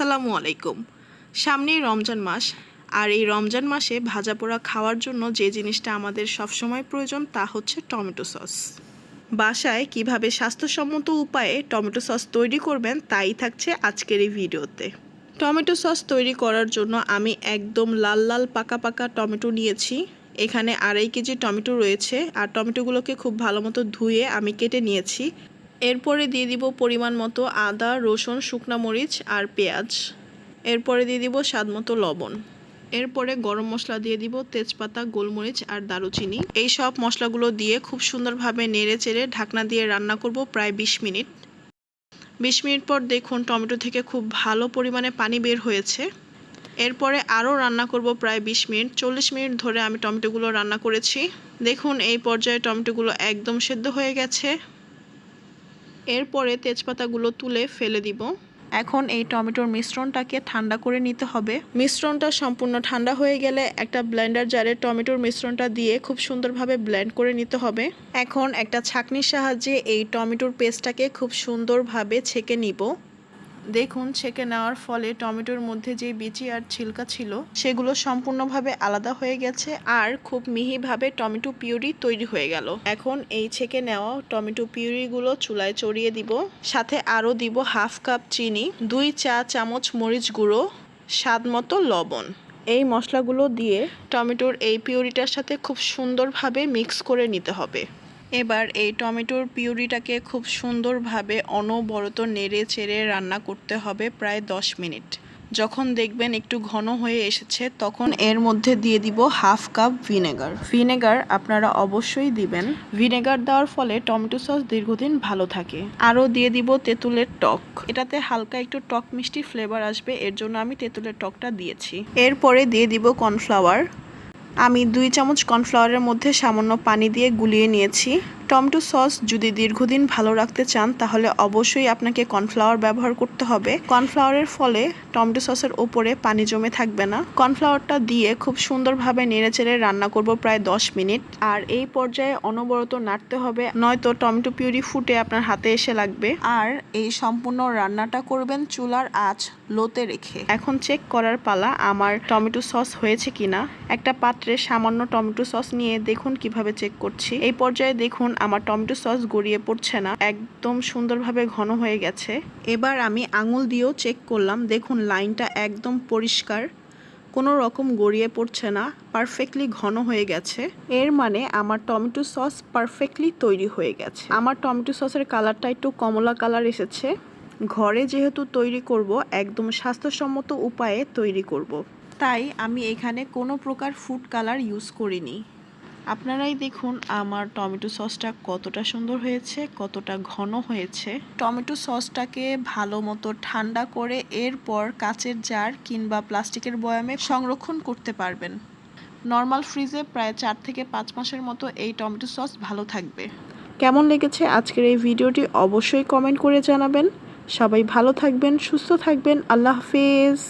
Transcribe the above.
আসসালামু আলাইকুম। সামনেই রমজান মাস, আর এই রমজান মাসে ভাজা পোড়া খাওয়ার জন্য যে জিনিসটা আমাদের সবসময় প্রয়োজন তা হচ্ছে টমেটো সস। বাসায় কীভাবে স্বাস্থ্যসম্মত উপায়ে টমেটো সস তৈরি করবেন তাই থাকছে আজকের এই ভিডিওতে। টমেটো সস তৈরি করার জন্য আমি একদম লাল লাল পাকা পাকা টমেটো নিয়েছি। এখানে আড়াই কেজি টমেটো রয়েছে, আর টমেটোগুলোকে খুব ভালো মতো ধুয়ে আমি কেটে নিয়েছি। এরপরে দিয়ে দিব পরিমাণ মতো আদা, রসুন, শুকনা মরিচ আর পেঁয়াজ। এরপরে দিয়ে দিব স্বাদ মতো লবণ। এরপরে গরম মশলা দিয়ে দিব তেজপাতা, গোলমরিচ আর দারুচিনি। এই সব মশলাগুলো দিয়ে খুব সুন্দরভাবে নেড়ে চেড়ে ঢাকনা দিয়ে রান্না করব প্রায় বিশ মিনিট। বিশ মিনিট পর দেখুন টমেটো থেকে খুব ভালো পরিমাণে পানি বের হয়েছে। এরপরে আরও রান্না করব প্রায় বিশ মিনিট। চল্লিশ মিনিট ধরে আমি টমেটোগুলো রান্না করেছি। দেখুন এই পর্যায়ে টমেটোগুলো একদম সেদ্ধ হয়ে গেছে। এরপরে তেজপাতাগুলো তুলে ফেলে দিব। এখন এই টমেটোর মিশ্রণটাকে ঠান্ডা করে নিতে হবে। মিশ্রণটা সম্পূর্ণ ঠান্ডা হয়ে গেলে একটা ব্লেন্ডার জারে টমেটোর মিশ্রণটা দিয়ে খুব সুন্দরভাবে ব্লেন্ড করে নিতে হবে। এখন একটা ছাঁকনির সাহায্যে এই টমেটোর পেস্টটাকে খুব সুন্দরভাবে ছেঁকে নিব। দেখুন, ছেঁকে নেওয়ার ফলে টমেটোর মধ্যে যে বিচি আর ছিলকা ছিল, সেগুলো সম্পূর্ণভাবে আলাদা হয়ে গেছে আর খুব মিহিভাবে টমেটো পিউরি তৈরি হয়ে গেল। এখন এই ছেঁকে নেওয়া টমেটো পিউরিগুলো চুলায় চড়িয়ে দিব, সাথে আরও দিব হাফ কাপ চিনি, দুই চা চামচ মরিচ গুঁড়ো, স্বাদ মতো লবণ। এই মশলাগুলো দিয়ে টমেটোর এই পিউরিটার সাথে খুব সুন্দরভাবে মিক্স করে নিতে হবে। এবার এই টমেটোর পিউরিটাকে খুব সুন্দরভাবে অনবরত নেড়ে চেড়ে রান্না করতে হবে প্রায় দশ মিনিট। যখন দেখবেন একটু ঘন হয়ে এসেছে, তখন এর মধ্যে দিয়ে দিব হাফ কাপ ভিনেগার। ভিনেগার আপনারা অবশ্যই দিবেন। ভিনেগার দেওয়ার ফলে টমেটো সস দীর্ঘদিন ভালো থাকে। আরও দিয়ে দিব তেঁতুলের টক। এটাতে হালকা একটু টক মিষ্টি ফ্লেভার আসবে, এর জন্য আমি তেঁতুলের টকটা দিয়েছি। এরপরে দিয়ে দিব কর্নফ্লাওয়ার। আমি দুই চামচ কর্নফ্লাওয়ারের মধ্যে সামান্য পানি দিয়ে গুলিয়ে নিয়েছি। টমেটো সস যদি দীর্ঘদিন ভালো রাখতে চান, তাহলে অবশ্যই আপনাকে কর্নফ্লাওয়ার ব্যবহার করতে হবে। কর্নফ্লাওয়ারের ফলে টমেটো সসের ওপরে পানি জমে থাকবে না। কর্নফ্লাওয়ারটা দিয়ে খুব সুন্দরভাবে নেড়েচেড়ে রান্না করব প্রায় দশ মিনিট। আর এই পর্যায়ে অনবরত নাড়তে হবে, নয়তো টমেটো পিউরি ফুটে আপনার হাতে এসে লাগবে। আর এই সম্পূর্ণ রান্নাটা করবেন চুলার আঁচ লোতে রেখে। এখন চেক করার পালা আমার টমেটো সস হয়েছে কিনা। একটা পাত্রে সামান্য টমেটো সস নিয়ে দেখুন কীভাবে চেক করছি। এই পর্যায়ে দেখুন আমার টমেটো সস গড়িয়ে পড়ছে না, একদম সুন্দরভাবে ঘন হয়ে গেছে। এবার আমি আঙুল দিয়েও চেক করলাম, দেখুন লাইনটা একদম পরিষ্কার, কোনো রকম গড়িয়ে পড়ছে না পারফেক্টলি ঘন হয়ে গেছে। এর মানে আমার টমেটো সস পারফেক্টলি তৈরি হয়ে গেছে। আমার টমেটো সসের কালারটা একটু কমলা কালার এসেছে। ঘরে যেহেতু তৈরি করব, একদম স্বাস্থ্যসম্মত উপায়ে তৈরি করব। তাই আমি এখানে কোনো প্রকার ফুড কালার ইউজ করিনি। আপনারাই দেখুন আমার টমেটো সসটা কতটা সুন্দর হয়েছে কতটা ঘন হয়েছে। টমেটো সসটাকে ভালো মতো ঠান্ডা করে এরপর কাচের জার কিংবা প্লাস্টিকের বয়ামে সংরক্ষণ করতে পারবেন। নর্মাল ফ্রিজে প্রায় চার থেকে পাঁচ মাসের মতো এই টমেটো সস ভালো থাকবে। কেমন লেগেছে আজকের এই ভিডিওটি অবশ্যই কমেন্ট করে জানাবেন। সবাই ভালো থাকবেন সুস্থ থাকবেন আল্লাহ হাফেজ।